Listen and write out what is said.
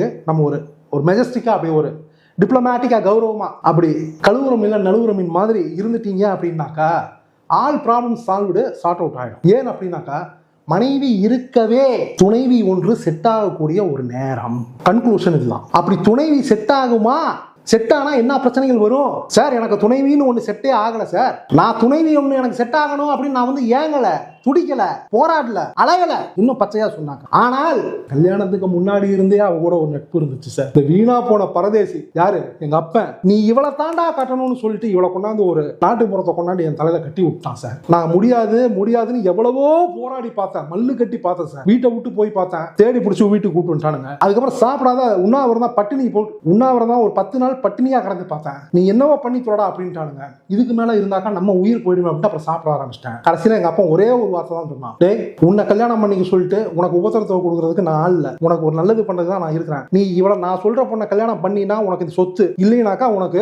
இருக்கு. நம்ம ஒரு ஒரு மெஜஸ்டிக்காக அப்படி ஒரு டிப்ளமேட்டிக்காக கௌரவமாக அப்படி கழுவுரம் இல்லை நழுவுற மீன் மாதிரி இருந்துட்டீங்க அப்படின்னாக்கா all problem solved sort out ஆகிடும் ஏன் அப்படின்னாக்கா மனைவி இருக்கவே துணைவி ஒன்று செட் ஆகக்கூடிய ஒரு நேரம். கன்க்ளூஷன் இதுதான். அப்படி துணைவி செட் ஆகுமா? செட் ஆனா என்ன பிரச்சனைகள் வரும்? சார் எனக்கு துணைவின்னு ஒன்று செட்டே ஆகலை சார் நான் துணைவி ஒன்று எனக்கு செட் ஆகணும் அப்படின்னு நான் வந்து ஏங்கலை. துடிக்கல போராடல அழகல இன்னும் பச்சையா சொன்னாங்க. ஆனால் கல்யாணத்துக்கு முன்னாடி இருந்தே அவ கூட ஒரு நட்பு இருந்துச்சு சார். இந்த வீணா போன பரதேசி யாரு? எங்க அப்பன். நீ இவளை தாண்டா கட்டணும்னு சொல்லிட்டு இவளை கொண்டாந்து ஒரு நாட்டுப்புறத்தை கொண்டாந்து என் தலையில கட்டி விட்டான் சார். நான் முடியாது முடியாதுன்னு எவ்வளவோ போராடி பார்த்தேன் மல்லு கட்டி பார்த்தேன் சார். வீட்டை விட்டு போய் பார்த்தேன் தேடி பிடிச்சி வீட்டுக்கு கூப்பிட்டு வந்துட்டானுங்க. அதுக்கப்புறம் சாப்பிடாத உண்ணாவிரம் தான் பட்டினி போ உண்ணாவிரம் தான் ஒரு பத்து நாள் பட்டினியா கடந்து பார்த்தேன். நீ என்னவோ பண்ணி தொடடா அப்படின்ட்டானுங்க. இதுக்கு மேல இருந்தாக்கா நம்ம உயிர் போயிடும் அப்படின்ட்டு அப்புறம் சாப்பிட ஆரம்பிச்சிட்டேன். கடைசியில எங்க அப்பா ஒரே ஒரு வார்த்தை தான் சொன்னான். டேய் உன்னை கல்யாணம் பண்ணிக்க சொல்லிட்டு உனக்கு உபத்திரத்தை கொடுக்கறதுக்கு நான் ஆள் இல்ல. உனக்கு ஒரு நல்லது பண்றதுக்கு தான் நான் இருக்கிறேன். நீ இவளை நான் சொல்ற பொண்ணை கல்யாணம் பண்ணினா உனக்கு இந்த சொத்து. இல்லைனாக்கா உனக்கு